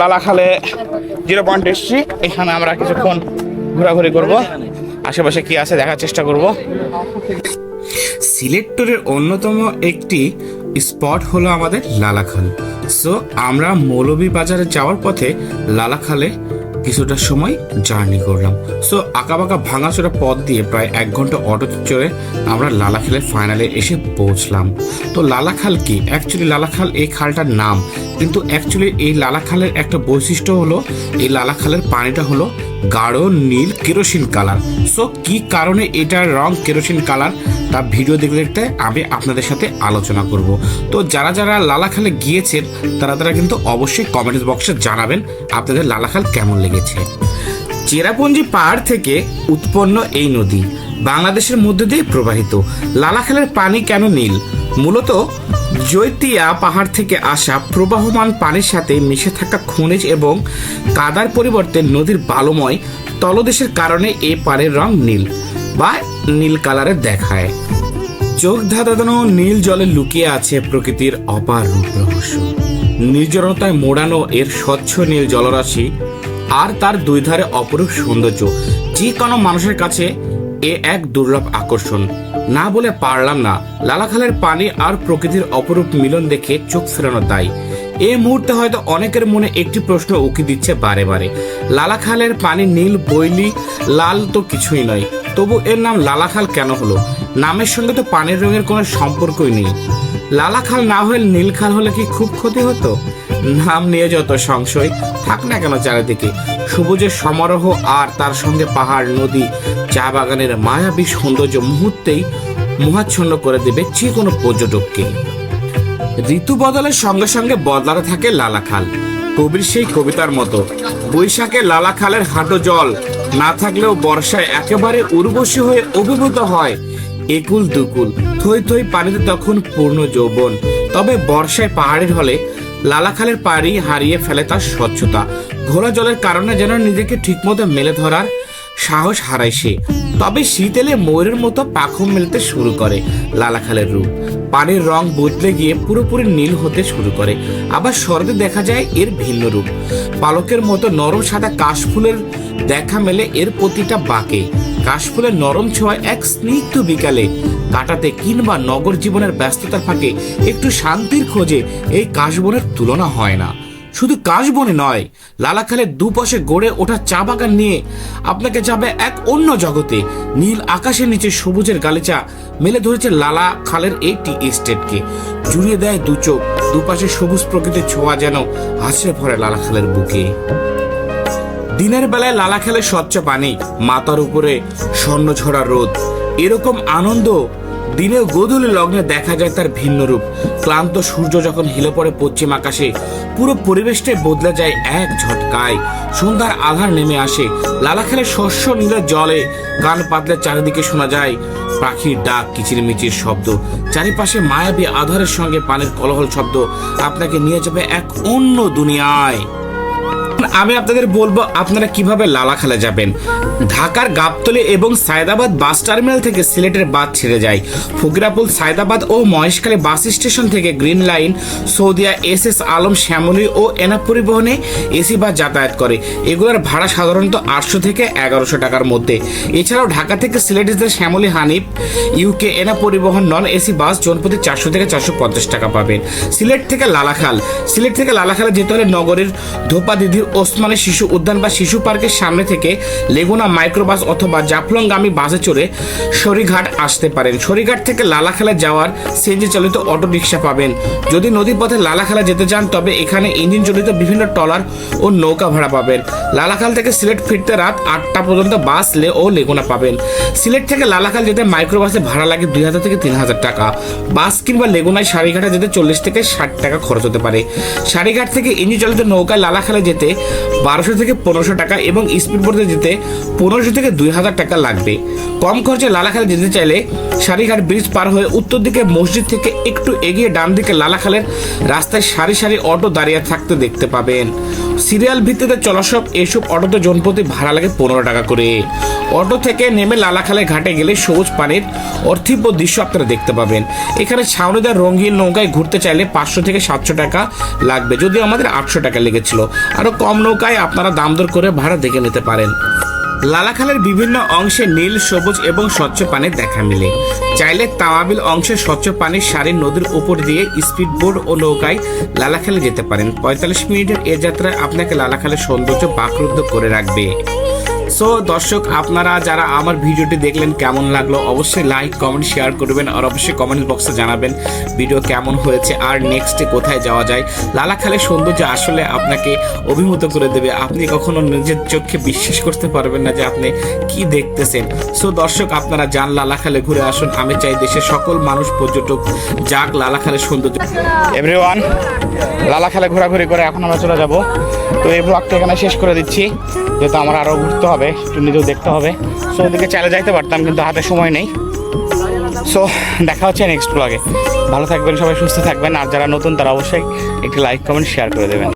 লালাখালে zero point এসছি এখানে আমরা কিছুক্ষণ ঘোরাঘুরি করব। আশেপাশে কি আছে দেখার চেষ্টা করব। সিলেক্টরের অন্যতম একটি স্পট হলো আমাদের লালাখাল। সো আমরা মৌলভী বাজারে যাওয়ার পথে লালাখালে কিছুটা সময় জার্নি করলাম। সো আঁকাবাঁকা ভাঙাচোরা পথ দিয়ে প্রায় এক ঘণ্টা অটো চড়ে আমরা লালাখালের ফাইনালে এসে পৌঁছলাম। তো লালাখাল কি? অ্যাকচুয়ালি লালাখাল এই খালটার নাম। কিন্তু অ্যাকচুয়ালি এই লালাখালের একটা বৈশিষ্ট্য হলো, এই লালাখালের পানিটা হলো গাঢ় নীল কেরোসিন কালার। সো কি কারণে এটার রং কেরোসিন কালার? তা ভিডিও দেখতে দেখতে আমি আপনাদের সাথে আলোচনা করব। তো যারা যারা লালাখালে গিয়েছেন, তারা তারা কিন্তু অবশ্যই কমেন্টস বক্সে জানাবেন আপনাদের লালাখাল কেমন লেগেছে। চেরাপুঞ্জি পাহাড় থেকে উৎপন্ন এই নদী। বাংলাদেশের মধ্যে দিয়ে প্রবাহিত। লালাখালের পানি কেন নীল? মূলত জৈতিয়া পাহাড় থেকে আসা প্রবাহমান পানির সাথে মিশে থাকা খনিজ এবং কাদার পরিবর্তে নদীর বালুময় তলদেশের কারণে এই পানির রং নীল বা নীল কালারের দেখায়। চোখ ধাঁধানো নীল জলে লুকিয়ে আছে প্রকৃতির অপার রূপ রহস্য। নির্জনতায় মোড়ানো এর স্বচ্ছ নীল জলরাশি আর তার দুই ধারে অপরূপ সৌন্দর্য। যে কোনো মানুষের কাছে এ এক দুর্লভ আকর্ষণ। না বলে পারলাম না, লালাখালের পানি আর প্রকৃতির অপরূপ মিলন দেখে চোখ ফেরানো দায় এই মুহূর্তে হয়তো অনেকের মনে একটি প্রশ্ন উকি দিচ্ছে বারে বারে। লালাখালের পানি নীল, বৈলি, লাল তো কিছুই নয়, তবু এর নাম লালাখাল কেন হলো? নামের সঙ্গে তো পানির রঙের কোনো সম্পর্কই নেই। লালাখাল না হলে নীলখাল হলে কি খুব ক্ষতি হতো? নাম নিয়ে যত সংশয়, থাক না কেন চারিদিকে। সবুজের সমারোহ আর তার সঙ্গে পাহাড়, নদী, চা বাগানের মায়াবী সৌন্দর্য মুহূর্তেই মোহাচ্ছন্ন করে দেবে যে কোনো পর্যটককে। ঋতু বদলের সঙ্গে সঙ্গে বদলাতে থাকে লালাখাল কবির সেই কবিতার মতো, বৈশাখে লালাখালের হাঁটো জল, না থাকলেও বর্ষায় একেবারে উর্বশী হয়ে অভিভূত হয় একুল দুকুল। থই থই পানিতে তখন পূর্ণ যৌবন। তবে বর্ষায় পাহাড়ের হলে লালাখালের পাড়ি হারিয়ে ফেলে তার স্বচ্ছতা। ঘোলা জলের কারণে যেন নিজেকে ঠিকমতো মেলে ধরার সাহস হারায় সে। তবে শীত এলে ময়ূরের মতো পাখম মেলতে শুরু করে লালাখালের রূপ। পানির রং বদলে গিয়ে পুরোপুরি নীল হতে শুরু করে। আবার শরতে দেখা যায় এর ভিন্ন রূপ। পালকের মতো নরম সাদা কাশফুলের দেখা মেলে এর প্রতিটা বাঁকে। কাশফুলের নরম ছোঁয়ায় এক স্নিগ্ধ বিকালে কাটাতে কিংবা নগর জীবনের ব্যস্ততার ফাঁকে একটু শান্তির খোঁজে এই কাশবনের তুলনা হয় না। শুধু কাশবনে নয়, লালাখালের দুপাশে গড়ে ওঠা চা বাগান নিয়ে আপনাকে যাবে এক অন্য জগতে। নীল আকাশের নিচে সবুজের গালিচা মেলে ধরেছে লালা খালের এই টি এস্টেটকে। জুড়িয়ে দেয় দু চোখ, দুপাশে সবুজ প্রকৃতির ছোঁয়া যেন আছড়ে পড়ে লালাখালের বুকে। দিনের বেলায় লালা স্বচ্ছ পানি, মাথার উপরে স্বর্ণ ছড়া রোদ, এরকম আনন্দ দিনে গোধূলি লগ্নে দেখা যায় তার ভিন্ন রূপ। ক্লান্ত সূর্য যখন হিলে পড়ে পশ্চিম আকাশে, পুরো পরিবেশটাই বদলে যায় এক ঝটকায়। সন্ধ্যার আধার নেমে আসে। লালাখালে শস্য নীলের জলে কান পাতলে চারিদিকে শোনা যায় পাখির ডাক, কিচিরমিচির শব্দ। চারিপাশে মায়াবী আধারের সঙ্গে পানির কলহল শব্দ। আপনাকে নিয়ে যাবে এক অন্য দুনিয়ায়। আমি আপনাদের বলব, আপনারা কীভাবে লালাখালে যাবেন? ঢাকার গাবতলী এবং সায়দাবাদ বাস টার্মিনাল থেকে সিলেটের বাস ছেড়ে যায়। ফকিরাপুল, সায়দাবাদ ও মহেশখালী বাস স্টেশন থেকে green line, Saudia S S Alam, Shyamoli ও এনা পরিবহনে এসি বাস যাতায়াত করে। এগুলোর ভাড়া সাধারণত আটশো থেকে এগারোশো টাকার মধ্যে। এছাড়াও ঢাকা থেকে সিলেট যেতে শ্যামলী হানিফ, ইউকে এনা পরিবহন নন এসি বাস জনপ্রতি চারশো থেকে চারশো পঞ্চাশ টাকা পাবেন। সিলেট থেকে লালাখাল। সিলেট থেকে লালাখালে যেতে হলে নগরের ধোপা দিদির ওসমানী শিশু উদ্যান বা শিশু পার্কের সামনে থেকে লেগুনা মাইক্রোবাস অথবা জাফলংগামী বাসে চড়ে সরিঘাট আসতে পারেন। সরিঘাট থেকে লালাখালে যাওয়ার সিএনজি চালিত অটো রিক্সা পাবেন। যদি নদী পথে লালাখালা যেতে চান তবে এখানে ইঞ্জিন চালিত বিভিন্ন ট্রলার ও নৌকা ভাড়া পাবেন। লালাখাল থেকে সিলেট ফিরতে রাত আটটা পর্যন্ত বাস লে ও লেগুনা পাবেন। সিলেট থেকে লালাখাল যেতে মাইক্রোবাসে ভাড়া লাগে দুই হাজার থেকে তিন হাজার টাকা। বাস কিংবা লেগুনায় সারিঘাটে যেতে চল্লিশ থেকে ষাট টাকা খরচ হতে পারে। সারিঘাট থেকে ইঞ্জিন চালিত নৌকায় লালাখালে যেতে বারোশো থেকে পনেরোশো টাকা এবং স্পিড বোর্ডে যেতে পনেরোশো থেকে দুই হাজার টাকা লাগবে। কম খরচে লালাখালে যেতে চাইলে সারিঘাট ব্রিজ পার হয়ে উত্তর দিকে মসজিদ থেকে একটু এগিয়ে ডান দিকে লালাখালের রাস্তায় সারি সারি অটো দাঁড়িয়ে থাকতে দেখতে পাবেন। সিরিয়াল ভিত্তিতে চলাসব এসব অটোতে জনপ্রতি ভাড়া লাগে পনেরো টাকা করে। অটো থেকে নেমে লালাখালের ঘাটে গেলে সবুজ পানির অর্থিব্য দৃশ্য আপনারা দেখতে পাবেন। এখানে ছাউনিদার রঙিন নৌকায় ঘুরতে চাইলে পাঁচশো থেকে সাতশো টাকা লাগবে, যদিও আমাদের আটশো টাকা লেগেছিল। আরও কম নৌকায় আপনারা দাম দর করে ভাড়া দেখে নিতে পারেন। লালাখালের বিভিন্ন অংশে নীল, সবুজ এবং স্বচ্ছ পানির দেখা মিলে। চাইলে তামাবিল অংশে স্বচ্ছ পানির সারি নদীর উপর দিয়ে স্পিড বোট ও নৌকায় লালাখালে যেতে পারেন। পঁয়তাল্লিশ মিনিটের এ যাত্রায় আপনাকে লালাখালের সৌন্দর্য বাকরুদ্ধ করে রাখবে। সো দর্শক, আপনারা যারা আমার ভিডিওটি দেখলেন, কেমন লাগল? অবশ্যই লাইক কমেন্ট শেয়ার করবেন আর অবশ্যই কমেন্ট বক্সে জানাবেন ভিডিও কেমন হয়েছে আর নেক্সটে কোথায় যাওয়া যায়। লালাখালের সৌন্দর্য আসলে আপনাকে অভিভূত করে দেবে। আপনি কখনো নিজের চোখে বিশ্বাস করতে পারবেন না যে আপনি কি দেখতেছেন। সো দর্শক, আপনারা যান লালাখালে ঘুরে আসুন। আমি চাই দেশের সকল মানুষ, পর্যটক যাক লালাখালের সৌন্দর্য। এভরিওয়ান লালাখালে ঘোরাঘুরি করে এখন আমরা চলে যাব। তো এই ব্লগটা এখানে শেষ করে দিচ্ছি। যেহেতু আমার আরও ঘুরতে হবে, একটু নিজেও দেখতে হবে। সো ওদিকে চালে যাইতে পারতাম, কিন্তু হাতে সময় নেই। সো দেখা হচ্ছে নেক্সট ব্লগে ভালো থাকবেন, সবাই সুস্থ থাকবেন। আর যারা নতুন, তারা অবশ্যই একটি লাইক কমেন্ট শেয়ার করে দেবেন।